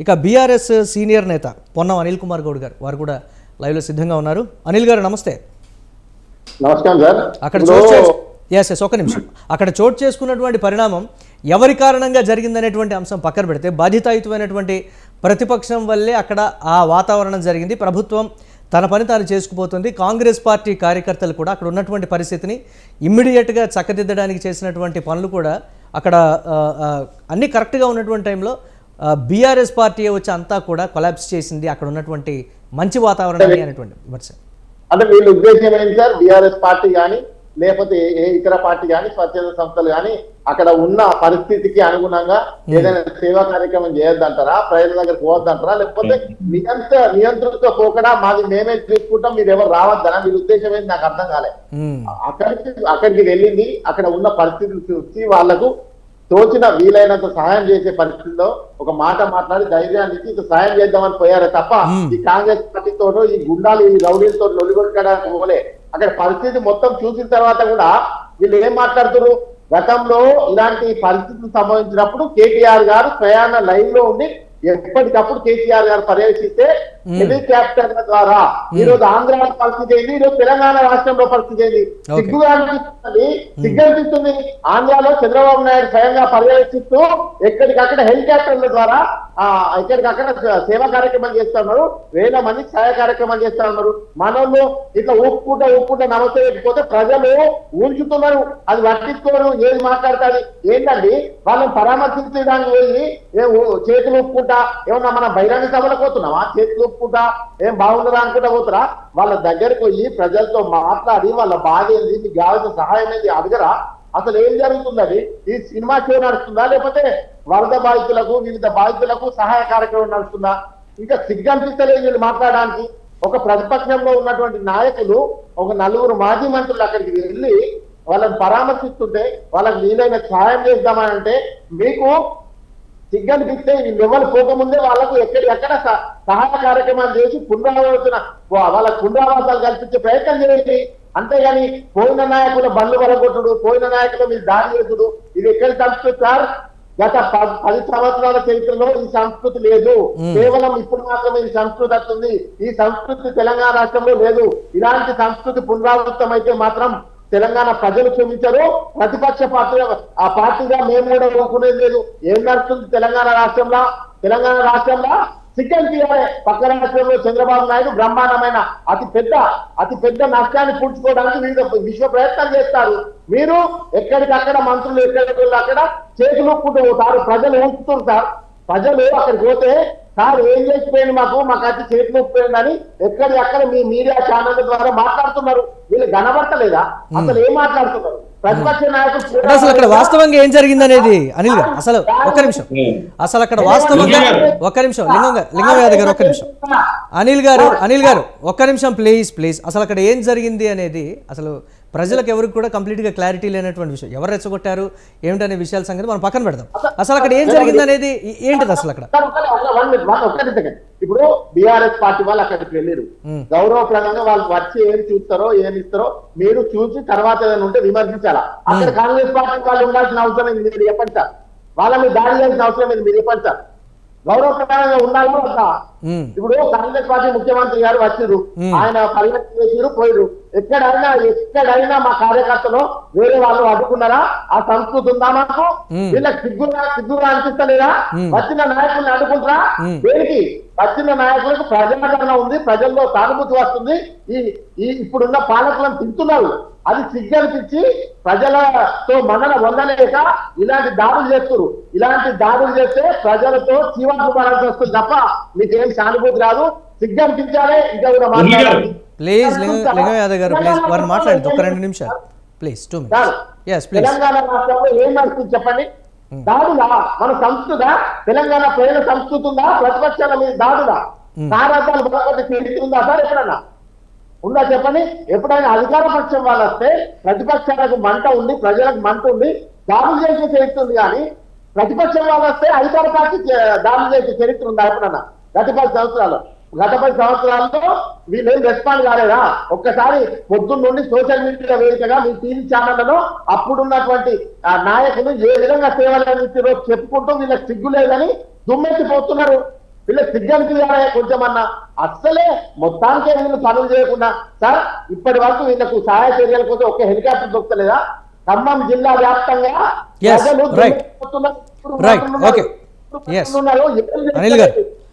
ఇక BRS senior నేత పొన్నం అనిల్ కుమార్ గౌడ్ గారు వారు కూడా లైవ్లో సిద్ధంగా ఉన్నారు. అనిల్ గారు నమస్తే. నమస్కారం సార్. అక్కడ ఎస్ ఎస్ ఒక నిమిషం. అక్కడ చోటు చేసుకున్నటువంటి పరిణామం ఎవరి కారణంగా జరిగిందనేటువంటి అంశం పక్కన పెడితే బాధ్యతాయుతమైనటువంటి ప్రతిపక్షం వల్లే అక్కడ ఆ వాతావరణం జరిగింది. ప్రభుత్వం తన పని తాను చేసుకుపోతుంది. కాంగ్రెస్ పార్టీ కార్యకర్తలు కూడా అక్కడ ఉన్నటువంటి పరిస్థితిని ఇమ్మీడియట్గా చక్కదిద్దడానికి చేసినటువంటి పనులు కూడా అక్కడ అన్నీ కరెక్ట్గా ఉన్నటువంటి టైంలో బీఆర్ఎస్ పార్టీ వచ్చి అంతా కూడా కొలాబ్స్ చేసింది అక్కడ ఉన్నటువంటి మంచి వాతావరణాన్ని అనేటువంటి విమర్శ. అంటే వీళ్ళ ఉద్దేశం ఏంటి సార్? బీఆర్ఎస్ పార్టీ కానీ లేకపోతే ఏ ఇతర పార్టీ కానీ స్వచ్ఛంద సంస్థలు కానీ అక్కడ ఉన్న పరిస్థితికి అనుగుణంగా ఏదైనా సేవా కార్యక్రమం చేయొద్దంటారా? ప్రజల దగ్గరికి పోవద్దంటారా? లేకపోతే నియంత్ర నియంత్రణతో పోకడా మాది మేమే చూసుకుంటాం మీరు ఎవరు రావద్దనా వీళ్ళ ఉద్దేశం ఏంటి నాకు అర్థం కాలే. మ్మ్. అక్కడికి అక్కడికి వెళ్ళింది అక్కడ ఉన్న పరిస్థితులు చూసి వాళ్ళకు తోచిన వీలైనంత సహాయం చేసే పరిస్థితిలో ఒక మాట మాట్లాడి ధైర్యాన్ని ఇచ్చి ఇంత సహాయం చేద్దామని పోయారు తప్ప ఈ కాంగ్రెస్ పార్టీతో ఈ గుండాలు ఈ రౌడీలతో నొలిగొట్టడానికి పోలే. అక్కడ పరిస్థితి మొత్తం చూసిన తర్వాత కూడా వీళ్ళు ఏం మాట్లాడుతున్నారు గతంలో ఇలాంటి పరిస్థితులు సంభవించినప్పుడు కేటీఆర్ గారు ప్రయాణ లైన్లో ఉండి ఎప్పటికప్పుడు కేసీఆర్ గారు పర్యవేక్షిస్తే హెలికాప్టర్ల ద్వారా. ఈ రోజు ఆంధ్ర పరిస్థితి ఏంది? ఈ రోజు తెలంగాణ రాష్ట్రంలో పరిస్థితి ఏంది. సిగ్గుగా అనిపిస్తుంది. సిగ్గు అనిపిస్తుంది ఆంధ్రాలో చంద్రబాబు నాయుడు స్వయంగా పర్యవేక్షిస్తూ ఎక్కడికక్కడ హెలికాప్టర్ల ద్వారా ఎక్కడికక్కడ సేవా కార్యక్రమాలు చేస్తా ఉన్నారు. వేల మంది సహాయ కార్యక్రమాలు చేస్తా ఉన్నారు. మనల్ని ఇట్లా ఊపుకుంటా ఊపుకుంటా నమస్తే పెట్టిపోతే ప్రజలు ఊంచుతున్నారు అది పట్టించుకోరు. ఏది మాట్లాడతారు? ఏంటండి? వాళ్ళని పరామర్శించడానికి వెళ్ళి చేతులు ఊపుకుంటా ఏమన్నా మన బహిరంగ సభలకు పోతున్నావా? చేతులు ఊపుకుంటా ఏం బాగుండదా అనుకుంటా పోతున్నా వాళ్ళ దగ్గరకు పోయి ప్రజలతో మాట్లాడి వాళ్ళ బాధ ఏంది? మీకు కావాల్సిన సహాయం ఏంది? అడగరా? అసలు ఏం జరుగుతుందని ఈ సినిమా షో నడుస్తుందా? లేకపోతే వరద బాధితులకు వివిధ బాధితులకు సహాయ కార్యక్రమం నడుస్తుందా ఇంకా సిగ్గనిపిస్తలేదు వీళ్ళు మాట్లాడడానికి ఒక ప్రతిపక్షంలో ఉన్నటువంటి నాయకులు ఒక నలుగురు మాజీ మంత్రులు అక్కడికి వెళ్ళి వాళ్ళని పరామర్శిస్తుంటే వాళ్ళకి వీలైన సహాయం చేద్దామని అంటే మీకు సిగ్గనిపిస్తే ఈ లెవెల్ పోకముందే వాళ్ళకు ఎక్కడి ఎక్కడ సహాయ కార్యక్రమాలు చేసి పునరావృతన వాళ్ళ పునరావాసాలు కల్పించే ప్రయత్నం చేయండి. అంతేగాని పోయిన నాయకుల బండ్లు వరగొట్టుడు పోయిన నాయకుల మీరు దాడి చేసుడు ఇది ఎక్కడ సంస్కృతి సార్? గత పది సంవత్సరాల చరిత్రలో ఈ సంస్కృతి లేదు. కేవలం ఇప్పుడు మాత్రమే ఈ సంస్కృతి వస్తుంది. ఈ సంస్కృతి తెలంగాణ రాష్ట్రంలో లేదు. ఇలాంటి సంస్కృతి పునరావృతం అయితే మాత్రం తెలంగాణ ప్రజలు క్షమించరు ప్రతిపక్ష పార్టీ ఆ పార్టీగా మేము కూడా ఊరుకునేది లేదు. ఏం నడుస్తుంది తెలంగాణ రాష్ట్రంలో? తెలంగాణ రాష్ట్రంలో? సిక్కం తీయాలి పక్క రాష్ట్రంలో చంద్రబాబు నాయుడు బ్రహ్మాండమైన అతి పెద్ద అతి పెద్ద నష్టాన్ని పూడ్చుకోవడానికి వివిధ విశ్వ ప్రయత్నాలు చేస్తారు. మీరు ఎక్కడికక్కడ మంత్రులు ఎక్కడికి అక్కడ చేతులు ఊపుకుంటూ పోతారు. ప్రజలు ఊపుతున్నారు సార్. ప్రజలు అక్కడికి పోతే సార్ ఏం చేసిపోయింది మాకు? మాకు అది చేతులు ఊపిపోయింది అని ఎక్కడి అక్కడ మీ మీడియా ఛానల్ ద్వారా మాట్లాడుతున్నారు. వీళ్ళు కనబడతలేదా? అసలు ఏం మాట్లాడుతున్నారు? అంటే అసలు అక్కడ వాస్తవంగా ఏం జరిగింది అనేది అనిల్ గారు అసలు ఒక్క నిమిషం. అసలు అక్కడ వాస్తవంగా ఒక్క నిమిషం లింగం గారు లింగం యాదవ్ గారు ఒక్క నిమిషం. అనిల్ గారు అనిల్ గారు ఒక్క నిమిషం ప్లీజ్ ప్లీజ్. అసలు అక్కడ ఏం జరిగింది అనేది అసలు ప్రజలకు ఎవరికి కూడా కంప్లీట్గా క్లారిటీ లేనటువంటి విషయం. ఎవరు రెచ్చగొట్టారు? ఏమిటనే విషయాల సంగతి మనం పక్కన పెడదాం. అసలు అక్కడ ఏం జరిగింది అనేది ఏంటిది అసలు అక్కడ? ఇప్పుడు బీఆర్ఎస్ పార్టీ వాళ్ళు అక్కడికి వెళ్ళారు. గౌరవప్రదంగా వాళ్ళు వచ్చి ఏం చూస్తారో ఏమి ఇస్తారో మీరు చూసి తర్వాత ఏదైనా ఉంటే విమర్శించాలా? అక్కడ కాంగ్రెస్ పార్టీ వాళ్ళు ఉండాల్సిన అవసరం ఏంది మీరు చెప్పండి సార్. వాళ్ళ మీద దాడి చేయాల్సిన అవసరం ఏంది మీరు చెప్పండి సార్. గౌరవప్రదంగా ఉండాలి ఇప్పుడు కాంగ్రెస్ పార్టీ ముఖ్యమంత్రి గారు వచ్చిరు ఆయన పర్యటన చేసిరు పోయిరు ఎక్కడైనా ఎక్కడైనా మా కార్యకర్తలు వేరే వాళ్ళు అడ్డుకున్నారా? ఆ సంస్కృతి ఉందా మాకు? వీళ్ళకి సిగ్గుగా సిగ్గుగా అనిపిస్తలేదా? వచ్చిన నాయకుల్ని అడ్డుకుంటారా? దేనికి? వచ్చిన నాయకులకు ప్రజాదరణ ఉంది ప్రజల్లో సానుభూతి వస్తుంది. ఈ ఈ ఇప్పుడున్న పాలకులను తింటున్నారు అది సిగ్గు అనిపించి ప్రజలతో మనన పొందలేక ఇలాంటి దాడులు చేస్తున్నారు ఇలాంటి దాడులు చేస్తే ప్రజలతో చీవాట్లు పడాల్సి వస్తుంది తప్ప మీకేం సానుభూతి రాదు సిగ్గు అనిపించాలి ఇంకా కూడా మాట్లాడాలి. ప్లీజ్ లింగ యాదవ్ గారు ప్లీజ్. వారిని మాట్లాడండి ఒక రెండు నిమిషాలు. Please two sir, minutes please Telangana రాష్ట్రంలో ఏం నడుస్తుంది చెప్పండి? దాడులా? మన సంస్కృత తెలంగాణ ప్రజల సంస్కృతి ఉందా? ప్రతిపక్షాల మీద దాడులా? సారార్థాలు బలపడి చరిత్ర ఉందా సార్ ఎప్పుడన్నా ఉందా చెప్పండి? ఎప్పుడైనా అధికార పక్షం వాళ్ళు వస్తే ప్రతిపక్షాలకు మంట ఉంది ప్రజలకు మంట ఉంది దాడులు చేసే చరిత్ర ఉంది కానీ ప్రతిపక్షం వాళ్ళు వస్తే అధికార పార్టీ దాడులు చేసే చరిత్ర ఉందా ఎప్పుడన్నా? గత పది సంవత్సరాలు. గత పది సంవత్సరాల్లో వీళ్ళేం రెస్పాండ్ కాలేదా? ఒక్కసారి పొద్దున్న నుండి సోషల్ మీడియా వేదికగా మీ టీవీ ఛానళ్ళలో అప్పుడున్నటువంటి ఆ నాయకులు ఏ విధంగా సేవలు అందించారో చెప్పుకుంటూ వీళ్ళకి సిగ్గు లేదని దుమ్మెత్తిపోతున్నారు. వీళ్ళ సిగ్గనిపించాలి కొంచెం అన్న అస్సలే మొత్తానికే వీళ్ళు పనులు చేయకుండా. సార్ ఇప్పటి వరకు వీళ్ళకు సహాయ చర్యల కోసం ఒక హెలికాప్టర్ దొరకలేదా? ఖమ్మం జిల్లా వ్యాప్తంగా ప్రజలు అనిల్ గారు.